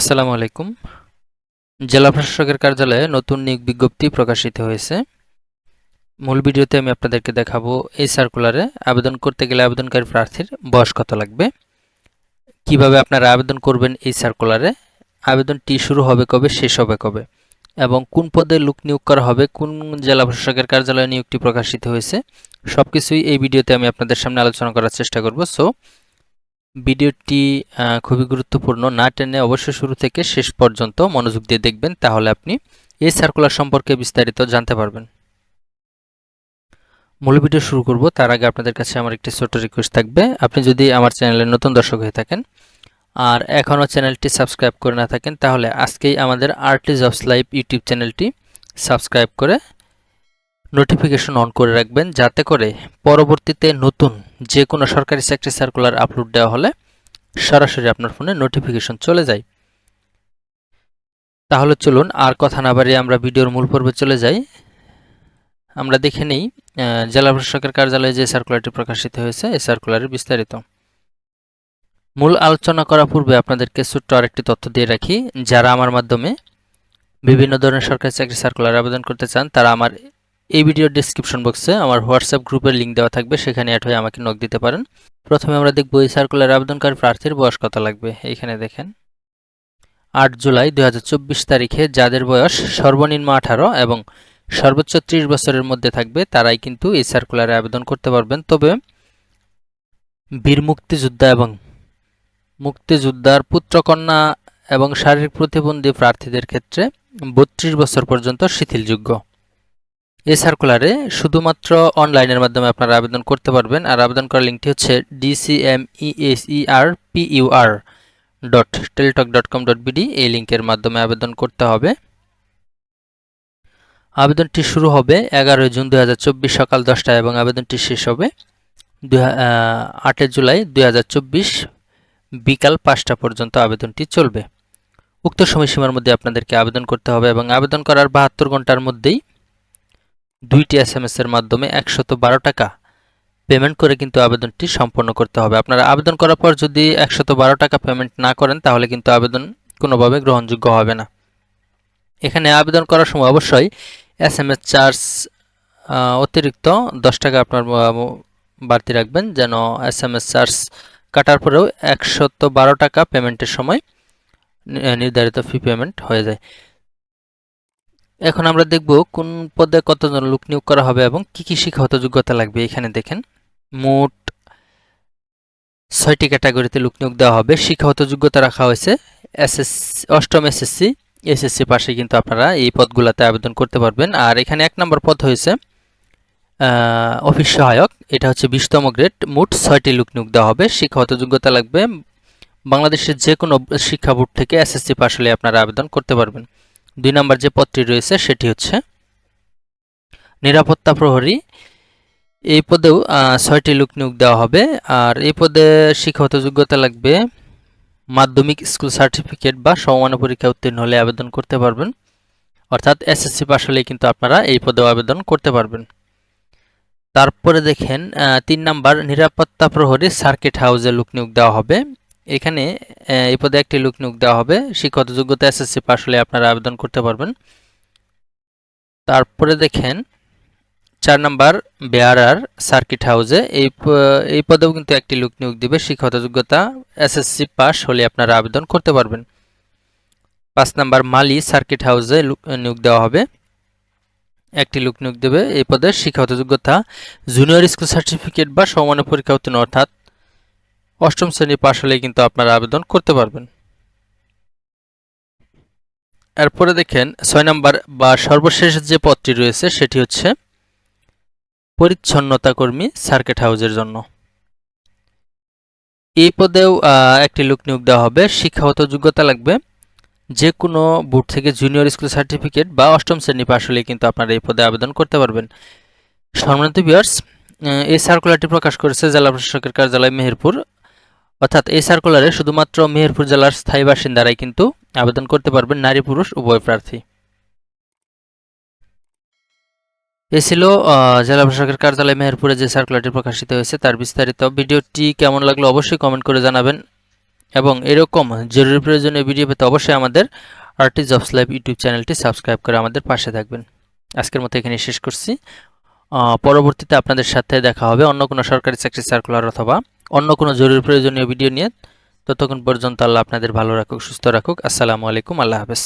আসসালামু আলাইকুম। জেলা প্রশাসকের কার্যালয়ে নতুন নিয়োগ বিজ্ঞপ্তি প্রকাশিত হয়েছে। মূল ভিডিওতে আমি আপনাদেরকে দেখাবো এই সার্কুলারে আবেদন করতে গেলে আবেদনকারী প্রার্থীর বয়স কত লাগবে? কীভাবে আপনারা আবেদন করবেন এই সার্কুলারে আবেদনটি শুরু হবে কবে, শেষ হবে কবে? এবং কোন পদে লোক নিয়োগ করা হবে, কোন জেলা প্রশাসকের কার্যালয়ে নিয়োগটি প্রকাশিত হয়েছে? সব কিছুই এই ভিডিওতে আমি আপনাদের সামনে আলোচনা করার চেষ্টা করব। সো ভিডিওটি খুবই গুরুত্বপূর্ণ। না টেনে অবশ্যই শুরু থেকে শেষ পর্যন্ত মনোযোগ দিয়ে দেখবেন, তাহলে আপনি এই সার্কুলার সম্পর্কে বিস্তারিত জানতে পারবেন। মূল ভিডিও শুরু করব, তার আগে আপনাদের কাছে আমার একটি ছোট রিকোয়েস্ট থাকবে। আপনি যদি আমার চ্যানেলের নতুন দর্শক হয়ে থাকেন আর এখনও চ্যানেলটি সাবস্ক্রাইব করে না থাকেন, তাহলে আজকেই আমাদের আর্টি জবস লাইভ ইউটিউব চ্যানেলটি সাবস্ক্রাইব করে নোটিফিকেশন অন করে রাখবেন, যাতে করে পরবর্তীতে নতুন যে কোনো সরকারি চাকরি সার্কুলার আপলোড দেওয়া হলে সরাসরি আপনার ফোনে নোটিফিকেশন চলে যায়। তাহলে চলুন আর কথা না বাড়িয়ে আমরা ভিডিওর মূল পর্বে চলে যাই। আমরা দেখে নিই জেলা প্রশাসকের কার্যালয়ে যে সার্কুলারটি প্রকাশিত হয়েছে, এই সার্কুলারের বিস্তারিত। মূল আলোচনা করার পূর্বে আপনাদেরকে ছোট্ট আরেকটি তথ্য দিয়ে রাখি। যারা আমার মাধ্যমে বিভিন্ন ধরনের সরকারি চাকরি সার্কুলার আবেদন করতে চান, তারা আমার এই ভিডিওর ডেসক্রিপশন বক্সে আমার হোয়াটসঅ্যাপ গ্রুপের লিঙ্ক দেওয়া থাকবে, সেখানে অ্যাড হয়ে আমাকে নক দিতে পারেন। প্রথমে আমরা দেখব এই সার্কুলার আবেদনকারী প্রার্থীর বয়স কত লাগবে, এইখানে দেখেন। আট জুলাই দু হাজার চব্বিশ তারিখে যাদের বয়স সর্বনিম্ন আঠারো এবং সর্বোচ্চ ত্রিশ বছরের মধ্যে থাকবে, তারাই কিন্তু এই সার্কুলারে আবেদন করতে পারবেন। তবে বীর মুক্তিযোদ্ধা এবং মুক্তিযোদ্ধার পুত্রকন্যা এবং শারীরিক প্রতিবন্ধী প্রার্থীদের ক্ষেত্রে বত্রিশ বছর পর্যন্ত শিথিলযোগ্য। এই সার্কুলারে শুধুমাত্র অনলাইনের মাধ্যমে আপনারা আবেদন করতে পারবেন। আর আবেদন করার লিঙ্কটি হচ্ছে DCMESER PUR dot Teletalk dot com dot BD এই লিঙ্কের মাধ্যমে আবেদন করতে হবে। আবেদনটি শুরু হবে এগারোই জুন দু হাজার চব্বিশ সকাল দশটায় এবং আবেদনটি শেষ হবে আটই জুলাই দু হাজার চব্বিশ বিকাল পাঁচটা পর্যন্ত আবেদনটি চলবে। উক্ত সময়সীমার মধ্যে আপনাদেরকে আবেদন করতে হবে এবং আবেদন করার বাহাত্তর ঘণ্টার মধ্যেই দুইটি এস এম এর মাধ্যমে একশত বারো টাকা পেমেন্ট করে কিন্তু আবেদনটি সম্পন্ন করতে হবে। আপনারা আবেদন করার পর যদি একশত বারো টাকা পেমেন্ট না করেন, তাহলে কিন্তু আবেদন কোনোভাবে গ্রহণযোগ্য হবে না। এখানে আবেদন করার সময় অবশ্যই এস এম এস চার্জ অতিরিক্ত দশ টাকা আপনার বাড়তি রাখবেন যেন এস এম এস চার্জ কাটার পরেও একশত বারো টাকা পেমেন্টের সময় নির্ধারিত ফি পেমেন্ট হয়ে যায়। এখন আমরা দেখব কোন পদে কতজন লোক নিয়োগ করা হবে এবং কি কি শিক্ষাগত যোগ্যতা লাগবে, এখানে দেখেন। মোট ছয়টি ক্যাটাগরিতে লোক নিয়োগ দেওয়া হবে। শিক্ষাগত যোগ্যতা রাখা হয়েছে। এসএস, অষ্টম এসএসসি এসএসসি পাশে কিন্তু আপনারা এই পদগুলোতে আবেদন করতে পারবেন। আর এখানে এক নম্বর পদ হয়েছে অফিস সহায়ক। এটা হচ্ছে বিশতম গ্রেড। মোট ছয়টি লোক নিয়োগ দেওয়া হবে। শিক্ষাগত যোগ্যতা লাগবে। বাংলাদেশের যে কোনো শিক্ষা বোর্ড থেকে এসএসসি পাশ হলে আপনারা আবেদন করতে পারবেন। দুই নম্বর যে পদটি রয়েছে সেটি হচ্ছে নিরাপত্তা প্রহরী। এই পদেও ছয়টি লোক নিয়োগ দেওয়া হবে। আর এই পদে শিক্ষাগত যোগ্যতা লাগবে, মাধ্যমিক স্কুল সার্টিফিকেট বা সমমান পরীক্ষা উত্তীর্ণ হলে আবেদন করতে পারবেন। অর্থাৎ এসএসসি পাস হলে কিন্তু আপনারা এই পদেও আবেদন করতে পারবেন। তারপরে দেখেন তিন নাম্বার নিরাপত্তা প্রহরী সার্কিট হাউসে লোক নিয়োগ দেওয়া হবে। এখানে এই পদে একটি লোক নিয়োগ দেওয়া হবে। শিক্ষাগত যোগ্যতা এসএসসি পাশ হলে আপনারা আবেদন করতে পারবেন। তারপরে দেখেন, চার নাম্বার বেয়ারার সার্কিট হাউসে এই এই পদেও কিন্তু একটি লোক নিয়োগ দিবে। শিক্ষাগত যোগ্যতা এসএসসি পাস হলে আপনারা আবেদন করতে পারবেন। পাঁচ নাম্বার মালি সার্কিট হাউসে নিয়োগ দেওয়া হবে। একটি লোক নিয়োগ দেবে এই পদে। শিক্ষাগত যোগ্যতা জুনিয়র স্কুল সার্টিফিকেট বা সমান পরীক্ষা উত্তীর্ণ, অর্থাৎ অষ্টম শ্রেণি পাশ হলে কিন্তু আপনারা আবেদন করতে পারবেন। এরপরে দেখেন, ছয় নাম্বার বা সর্বশেষ যে পদটি রয়েছে সেটি হচ্ছে পরিচ্ছন্নতা কর্মী সার্কিট হাউসের জন্য। এই পদেও একটি লোক নিয়োগ দেওয়া হবে। শিক্ষাগত যোগ্যতা লাগবে। যে কোনো বোর্ড থেকে জুনিয়র স্কুল সার্টিফিকেট বা অষ্টম শ্রেণি পাশ হলে কিন্তু আপনারা এই পদে আবেদন করতে পারবেন। সম্মানিত ভিউয়ার্স এই সার্কুলারটি প্রকাশ করেছে জেলা প্রশাসকের কার্যালয় মেহেরপুর। অর্থাৎ এই সার্কুলারে শুধুমাত্র মেহেরপুর জেলার স্থায়ী বাসিন্দারাই কিন্তু আবেদন করতে পারবেন নারী পুরুষ, উভয় প্রার্থী। এ ছিল জেলা প্রশাসকের কার্যালয় মেহেরপুরে যে সার্কুলারটি প্রকাশিত হয়েছে তার বিস্তারিত। ভিডিওটি কেমন লাগল অবশ্যই কমেন্ট করে জানাবেন। এবং এরকম জরুরি প্রয়োজনীয় ভিডিও পেতে অবশ্যই আমাদের আরটি জবস লাইভ ইউটিউব চ্যানেলটি সাবস্ক্রাইব করে আমাদের পাশে থাকবেন। আজকের মতো এখানে শেষ করছি। পরবর্তীতে আপনাদের সাথে দেখা হবে অন্য কোনো সরকারি চাকরি সার্কুলার অথবা অন্য কোনো জরুরি প্রয়োজনীয় ভিডিও নিয়ে ততক্ষণ পর্যন্ত আল্লাহ আপনাদের ভালো রাখুক, সুস্থ রাখুক। আসসালামু আলাইকুম, আল্লাহ হাফেজ।